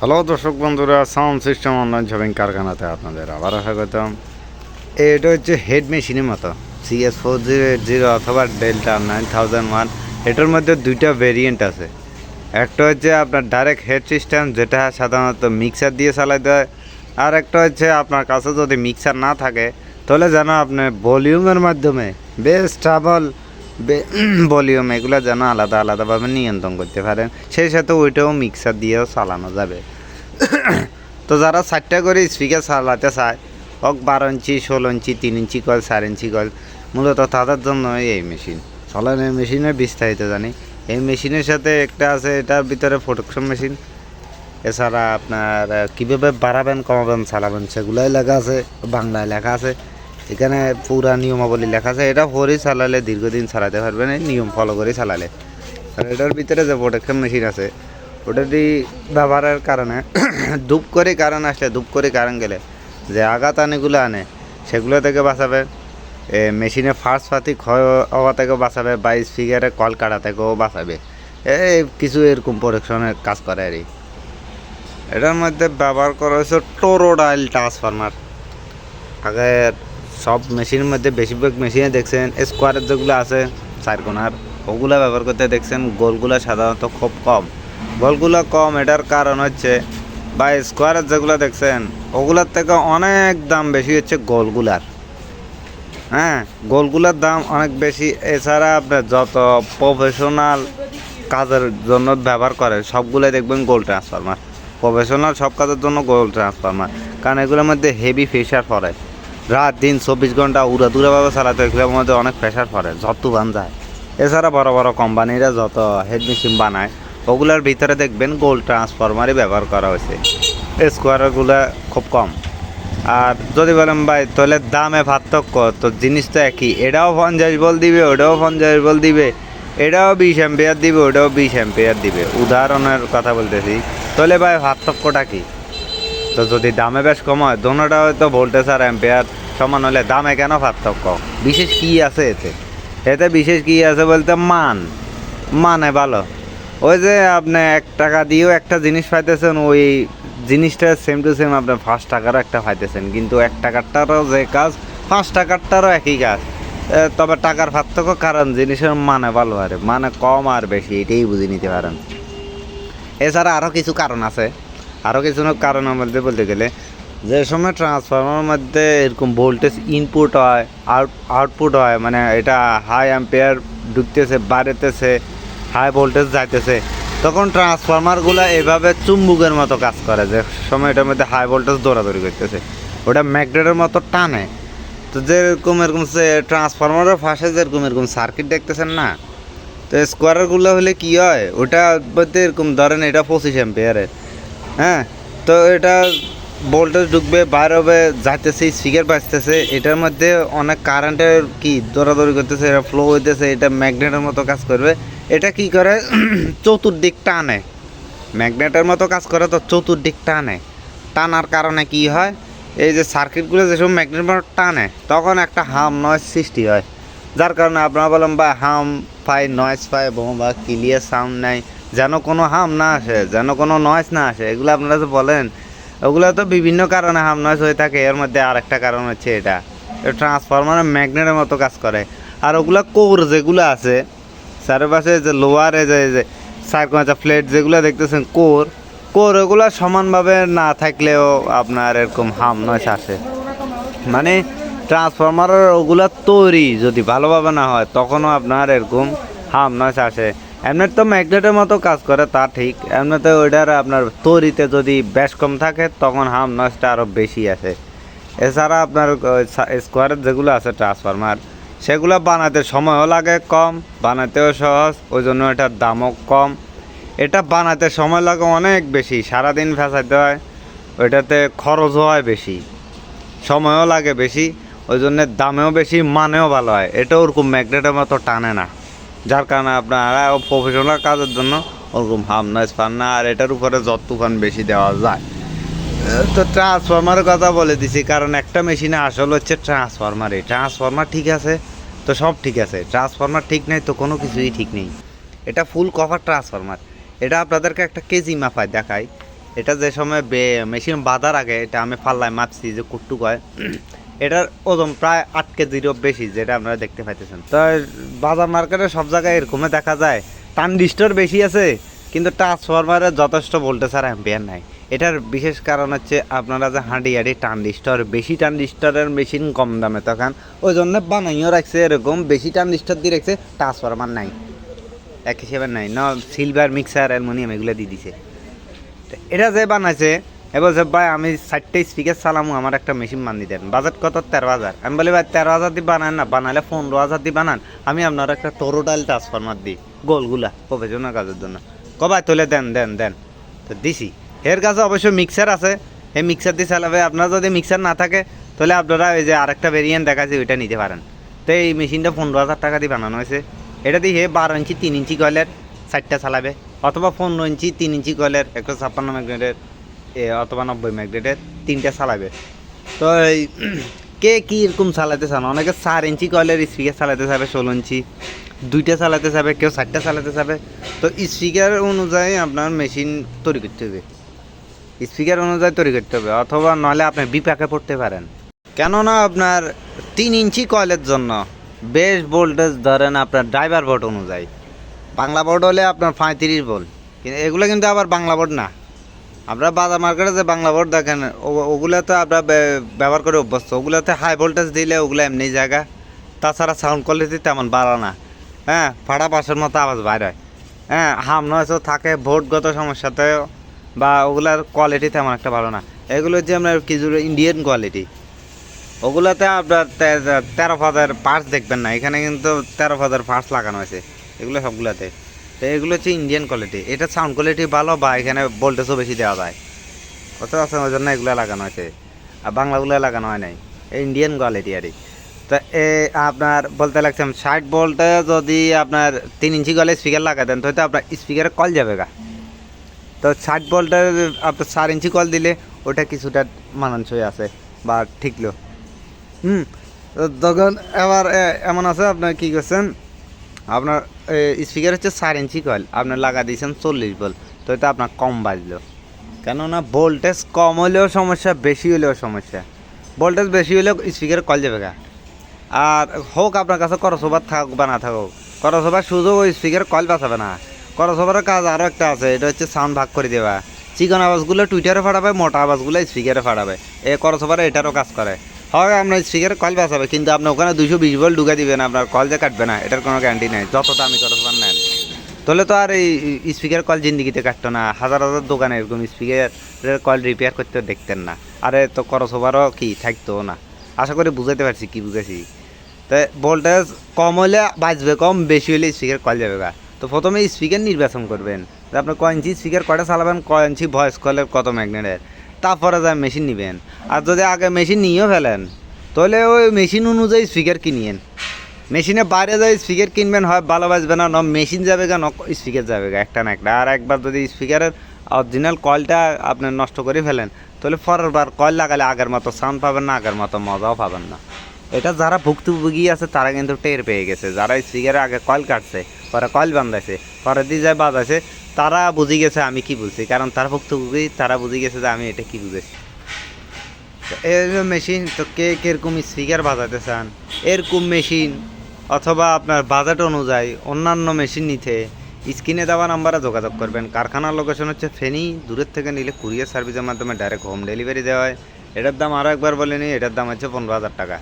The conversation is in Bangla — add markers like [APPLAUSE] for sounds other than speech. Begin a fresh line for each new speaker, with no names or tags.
হ্যালো দর্শক বন্ধুরা, সাউন্ড সিস্টেম অনলাইন শপিং কারখানাতে আপনাদের আবার স্বাগতম। এটা হচ্ছে হেড মেশিনের মতো CS four zero eight zero অথবা ডেল্টা নাইন থাউজেন্ড ওয়ান এটার মধ্যে দুইটা ভেরিয়েন্ট আছে। একটা হচ্ছে আপনার ডাইরেক্ট হেড সিস্টেম যেটা সাধারণত মিক্সার দিয়ে চালাতে হয় আর একটা হচ্ছে আপনার কাছে যদি মিক্সার না থাকে, তাহলে যেন আপনি ভলিউমের মাধ্যমে বেশ ট্রাবল [CLEARS THROAT] ভলিউম এগুলো যেন আলাদা আলাদাভাবে নিয়ন্ত্রণ করতে পারেন সেই সাথে ওইটাও মিক্সার দিয়েও চালানো যাবে। [CLEARS THROAT] তো যারা চারটা করে স্পিকার চালাতে চায়, হোক বারো ইঞ্চি, ষোলো ইঞ্চি, তিন ইঞ্চি কল, চার ইঞ্চি কল, মূলত তাদের জন্য এই মেশিন। চলেন এই মেশিনের বিস্তারিত জানি। এই মেশিনের সাথে একটা আছে, এটার ভিতরে প্রোডাকশন মেশিন এছাড়া আপনার কীভাবে বাড়াবেন, কমাবেন, চালাবেন, সেগুলোই লেখা আছে, বাংলায় লেখা আছে। এখানে পুরা নিয়মাবলী লেখা আছে, এটা পরে চালালে দীর্ঘদিন চালাতে পারবেন এই নিয়ম ফলো করে চালালে। আর এটার ভিতরে যে প্রোটেকশন মেশিন আছে, ওটা দিয়ে ব্যবহারের কারণে [COUGHS] ধূপ করে কারণ আসলে ধূপ করে কারণ গেলে, যে আঘাত আনেগুলো আনে, সেগুলো থেকে বাঁচাবে মেশিনে ফার্স্ট পাতি ক্ষয় হওয়া থেকেও বাঁচাবে, বা স্পিকারে কল কাটা থেকেও বাঁচাবে। এই কিছু এরকম প্রোটেকশনের কাজ করে আর এটার মধ্যে ব্যবহার করা হয়েছে টোরোডাইল ট্রান্সফরমার আগে সব মেশিনের মধ্যে বেশিরভাগ মেশিনে দেখছেন স্কোয়ারের যেগুলো আছে চার কোনার ওগুলো ব্যবহার করতে দেখছেন গোলগুলো সাধারণত খুব কম। গোলগুলো কম, এটার কারণ হচ্ছে বা স্কোয়ারের যেগুলো দেখছেন, ওগুলোর থেকে অনেক দাম বেশি হচ্ছে গোলগুলার। হ্যাঁ গোলগুলোর দাম অনেক বেশি, এছাড়া আপনার যত প্রফেশনাল কাজের জন্য ব্যবহার করে, সবগুলোই দেখবেন গোল ট্রান্সফরমার প্রফেশনাল সব কাজের জন্য গোল ট্রান্সফরমার কারণ এগুলোর মধ্যে হেভি প্রেশার পড়ে। রাত দিন চব্বিশ ঘণ্টা উড়া দূরেভাবে চালাতে এগুলোর মধ্যে অনেক প্রেশার পড়ে, যত বান যায়। এছাড়া বড় বড় কোম্পানিরা যত হেড মেশিন বানায়, ওগুলোর ভিতরে দেখবেন গোল ট্রান্সফরমারই ব্যবহার করা হয়েছে। স্কোয়ারগুলো খুব কম। আর যদি বলেন, ভাই, তাহলে দামে পার্থক্য, তো জিনিস তো একই। এটাও পঞ্চাশ বল দিবে, ওটাও পঞ্চাশ বল দিবে, এটাও বিশ অ্যাম্পিয়ার দিবে, ওটাও বিশ অ্যাম্পিয়ার দিবে। উদাহরণের কথা বলতেছি, তাহলে ভাই, পার্থক্যটা কি? তো যদি দামে বেশ কম হয়, দোনোটা হয়তো ভোল্টেজ আর অ্যাম্পিয়ার সমান হলে দামে কেন পার্থক্য? বিশেষ কি আছে এতে? এতে বিশেষ কি আছে বলতে মান। মানে ভালো। ওই যে আপনি এক টাকা দিয়েও একটা জিনিস পাইতেছেন, ওই জিনিসটা সেম টু সেম আপনি পাঁচ টাকারও একটা পাইতেছেন। কিন্তু এক টাকারটারও যে কাজ, পাঁচ টাকারটারও একই কাজ। তবে টাকার পার্থক্য কারণ জিনিসের মানে ভালো আর মানে কম আর বেশি, এটাই বুঝে নিতে পারেন। এছাড়া আরও কিছু কারণ আছে। আরও কিছু কারণ মধ্যে বলতে গেলে যে সময় ট্রান্সফর্মার মধ্যে এরকম ভোল্টেজ ইনপুট হয় আউট আউটপুট হয় মানে এটা হাই অ্যাম্পিয়ার ঢুকতেছে, বাড়িতেছে হাই ভোল্টেজ যাইতেছে, তখন ট্রান্সফর্মারগুলো এভাবে চুম্বুকের মতো কাজ করে, যে সময় এটার মধ্যে হাই ভোল্টেজ দৌড়াদৌড়ি করতেছে। ওটা ম্যাগনেটের মতো টানে। তো যেরকম, এরকম সে ট্রান্সফর্মারের পাশে যেরকম, এরকম সার্কিট দেখতেছেন না? তো স্কোয়ারগুলো হলে কি হয়? ওটা বলতে এরকম ধরেন এটা পঁচিশ অ্যাম্পিয়ারের হ্যাঁ? তো এটা ভোল্টেজ ঢুকবে, বাইর হবে, যাইতেছে স্পিকার বাজতেছে। এটার মধ্যে অনেক কারেন্টের কি দৌড়াদৌড়ি করতেছে, এটা ফ্লো হইতেছে, এটা ম্যাগনেটের মতো কাজ করবে। এটা কি করে? [CLEARS THROAT] চতুর্দিক টানে। ম্যাগনেটের মতো কাজ করে, তো চতুর্দিক টানে। টানার কারণে কি হয়? এই যে সার্কিটগুলো যেসব ম্যাগনেট টানে, তখন একটা হাম নয়েজ সৃষ্টি হয়। যার কারণে আপনারা বলেন বা হাম পাই নয়েজ পাই বা ক্লিয়ার সাউন্ড নাই। যেন কোনো হাম না আসে, যেন কোনো নয়েজ না আসে, এগুলো আপনারা যে বলেন ওগুলো তো বিভিন্ন কারণে হাম নয়েজ হয়ে থাকে। এর মধ্যে আরেকটা কারণ হচ্ছে এটা। ট্রান্সফরমারের ম্যাগনেটের মতো কাজ করে। আর ওগুলো কোর যেগুলো আছে, চারপাশে যে লোয়ারে যে যে সার্কমাচা ফ্লেট যেগুলো দেখতেছেন, কোর কোর ওগুলো সমানভাবে না থাকলেও আপনার এরকম হাম নয়েজ আসে। মানে ট্রান্সফরমারের ওগুলা তৈরি যদি ভালোভাবে না হয়, তখনও আপনার এরকম হাম নয়েস আসে। এমনি তো ম্যাগনেটের মতো কাজ করে, তা ঠিক। এমনিতে ওইটার আপনার তৈরিতে যদি বেশ কম থাকে, তখন হাম নয়েসটা আরও বেশি আসে এছাড়া আপনার স্কোয়ারের যেগুলো আছে ট্রান্সফরমার সেগুলো বানাতে সময়ও লাগে কম, বানাতেও সহজ ওই জন্য এটার দামও কম। এটা বানাতে সময় লাগে অনেক বেশি, সারাদিন ফেসাইতে হয়, ওইটাতে খরচও হয় বেশি, সময়ও লাগে বেশি ওই জন্য দামেও বেশি, মানেও ভালো হয়। এটা ওরকম ম্যাগনেটের মতো টানে না। যার কারণে আপনারা প্রফেশনাল কাজের জন্য ওরকম হাম নয়েজ পান না, আর এটার উপরে যত তুফান বেশি দেওয়া যায়। তো ট্রান্সফরমারের কথা বলে দিছি, কারণ একটা মেশিনে আসল হচ্ছে ট্রান্সফরমারই ট্রান্সফরমার ঠিক আছে, তো সব ঠিক আছে ট্রান্সফরমার ঠিক নেই তো কোনো কিছুই ঠিক নেই। এটা ফুল কভার ট্রান্সফরমার এটা আপনাদেরকে একটা কেজি মাপায় দেখায় এটা যে সময় মেশিন বাঁধার আগে এটা আমি পাল্লায় মাপছি যে কুট্টু হয় এটার ওজন প্রায় আট কেজিরও বেশি, যেটা আপনারা দেখতে পাইতেছেন। তো বাজার মার্কেটে সব জায়গায় এরকমই দেখা যায়। ট্রানজিস্টর বেশি আছে, কিন্তু ট্রান্সফরমারে যথেষ্ট ভোল্টেজ আর অ্যাম্পিয়ার নাই। এটার বিশেষ কারণ হচ্ছে আপনারা যে হাঁডি হাঁডি ট্রানজিস্টর, বেশি ট্রানজিস্টরের মেশিন কম দামে তখন ওই জন্য বানাইও রাখছে এরকম, বেশি ট্রানজিস্টর দিয়ে রাখছে, ট্রান্সফরমার নাই। এক হিসেবে নাই, ন সিলভার মিক্সার অ্যালমোনিয়াম এগুলো দিয়ে দিছে। এটা যে বানাইছে এবার যে ভাই, আমি ষাটটা স্পিকার চালামু, আমার একটা মেশিন বান্ধি দেন। বাজেট কত? তেরো হাজার। আমি বলি, ভাই, তেরো হাজার দিয়ে বানান না বানালে পনেরো হাজার দিয়ে বানান। আমি আপনার একটা টোরোটাইল ট্রান্সফরমার দিই গোলগুলা প্রফেশনাল কাজের জন্য। কবাই তোলে দেন দেন দেন। তো দিছি। এর কাছে অবশ্য মিক্সার আছে। এই মিক্সার দিয়ে চালাবে। আপনার যদি মিক্সার না থাকে, তাহলে আপনারা ওই যে আরেকটা ভেরিয়েন্ট দেখাচ্ছে ওইটা নিতে পারেন। তো এই মেশিনটা পনেরো হাজার টাকা দিয়ে বানানো হয়েছে। এটা দিয়ে বারো ইঞ্চি, তিন ইঞ্চি কয়েলের চারটা চালাবে? অথবা পনেরো ইঞ্চি, তিন ইঞ্চি কয়েলের, একশো ছাপ্পান্ন ম্যাগনেটের এ অথবা নব্বই ম্যাগনেটের তিনটা চালাবে। তো এই [CLEARS THROAT] কে কী এরকম চালাতে চান? অনেকে চার ইঞ্চি কয়েলের স্পিকার চালাতে চাবে ষোলো ইঞ্চি। দুইটা চালাতে চাবে কেউ চারটা চালাতে চাবে তো স্পিকার অনুযায়ী আপনার মেশিন তৈরি করতে হবে। স্পিকার অনুযায়ী তৈরি করতে হবে, অথবা নলে আপনি বিপাকে পড়তে পারেন। কেননা আপনার তিন ইঞ্চি কয়েলের জন্য বেশ ভোল্টেজ ধরেন আপনার ড্রাইভার বোর্ড অনুযায়ী। বাংলা বোর্ড হলে আপনার পঁয়ত্রিশ ভোল্ট। কিন্তু এগুলো কিন্তু আবার বাংলা বোর্ড না। আপনারা বাজার মার্কেটে যে বাংলা বোর্ড দেখেন ওগুলো তো বে- ব্যবহার করে অভ্যস্ত। ওগুলোতে হাই ভোল্টেজ দিলে ওগুলো এমনি জায়গা। তাছাড়া সাউন্ড কোয়ালিটি তেমন বাড়া না। হ্যাঁ ফাড়া পাশের মতো আওয়াজ বাইর হয়। হ্যাঁ হাম নয়তো থাকে ভোটগত সমস্যাতে বা ওগুলার কোয়ালিটি তেমন একটা ভালো না। এগুলো যে আপনার কিছু ইন্ডিয়ান কোয়ালিটি ওগুলোতে আপনার তেরো হাজার পার্টস দেখবেন না। এখানে কিন্তু তেরো হাজার পার্টস লাগানো আছে এগুলো সবগুলোতে। তো এগুলো হচ্ছে ইন্ডিয়ান কোয়ালিটি এটা সাউন্ড কোয়ালিটি ভালো বা এখানে ভোল্টেজও বেশি দেওয়া যায়। কত আছে ওই জন্য এগুলো লাগানো আছে আর বাংলাগুলো লাগানো হয় নাই। ইন্ডিয়ান কোয়ালিটি আর। তো এ আপনার বলতে লাগছেন ষাট ভোল্টে যদি আপনার তিন ইঞ্চি গলে স্পিকার লাগা দেন তো আপনার স্পিকারে কল যাবে গা। তো ষাট ভোল্টের আপনার চার ইঞ্চি কল দিলে ওটা কিছুটা মানানসই আছে বা ঠিকলো। হুম তখন এবার এমন আছে আপনার কি করছেন? আপনার স্পিকার হচ্ছে চার ইঞ্চি কয়েল। আপনার লাগা দিয়েছেন চল্লিশ ভোল্ট তো এটা আপনার কম বাজলো। কেননা ভোল্টেজ কম হলেও সমস্যা, বেশি হলেও সমস্যা। ভোল্টেজ বেশি হলেও স্পিকার কল যাবে গা। আর হোক আপনার কাছে করসোবার থাকুক বা না থাকুক করসোবার সুযোগ ওই স্পিকার কল বাঁচাবে না। করসোবারের কাজ আরও একটা আছে, এটা হচ্ছে সাউন্ড ভাগ করে দেওয়া। চিকন আওয়াজগুলো টুইটারে ফাটাবে, মোটা আওয়াজগুলো স্পিকারে ফাটাবে। এ করসোবারে এটারও কাজ করে। হয় আপনার স্পিকারে কল বাঁচাবে, কিন্তু আপনি ওখানে দুশো বিশ ভোল্ট ঢুকে দিবেন, আপনার কল যে কাটবে না, এটার কোনো গ্যারান্টি নেই, যত দামি করসোবার নেন তাহলে তো আর এই স্পিকার কল জিন্দিগিতে কাটতো না, হাজার হাজার দোকানে এরকম স্পিকারের কল রিপেয়ার করতে দেখতেন না। আরে, তো করসোবারও কি থাকতো না। আশা করি বুঝাতে পারছি কি বুঝেছি তো ভোল্টেজ কম হলে বাঁচবে কম, বেশি হলে স্পিকার কল যাবে গা তো প্রথমে স্পিকার নির্বাচন করবেন। যে আপনি কয় ইঞ্চি স্পিকার কটা চালাবেন, কয় ইঞ্চি ভয়েস কলের কত ম্যাগনেটের তারপরে যা মেশিন নেবেন। আর যদি আগে মেশিন নিয়েও ফেলেন, তাহলে ওই মেশিন অনুযায়ী স্পিকার কিনিয়েন। মেশিনে বাইরে যাই স্পিকার কিনবেন, হয় ভালো বাজবে না, ন মেশিন যাবে গা, ন স্পিকার যাবে গা, একটা না একটা। আর একবার যদি স্পিকারের অরিজিনাল কলটা আপনি নষ্ট করে ফেলেন, তাহলে পরের বার কয়েল লাগালে আগের মতো সাউন্ড পাবেন না, আগের মতো মজাও পাবেন না। এটা যারা ভুক্তভোগী আছে, তারা কিন্তু টের পেয়ে গেছে। যারা স্পিকারে আগে কয়েল কাটছে, পরে কয়েল বান্ধাইছে পরে দিয়ে যায় বাজাইছে তারা বুঝে গেছে আমি কি বলছি কারণ তারা ভুক্তভোগী, তারা বুঝে গেছে যে আমি এটা কি বুঝেছি। এই মেশিন তো কে কীরকম স্পিকার বাজাতে চান? এরকম মেশিন অথবা আপনার বাজেট অনুযায়ী অন্যান্য মেশিন নিতে স্ক্রিনে দেওয়া নাম্বারে যোগাযোগ করবেন। কারখানার লোকেশন হচ্ছে ফেনি, দূরের থেকে নিলে কুরিয়ার সার্ভিসের মাধ্যমে ডাইরেক্ট হোম ডেলিভারি দেওয়া হয়। এটার দাম আরও একবার বলে নিই, এটার দাম হচ্ছে পনেরো হাজার টাকা।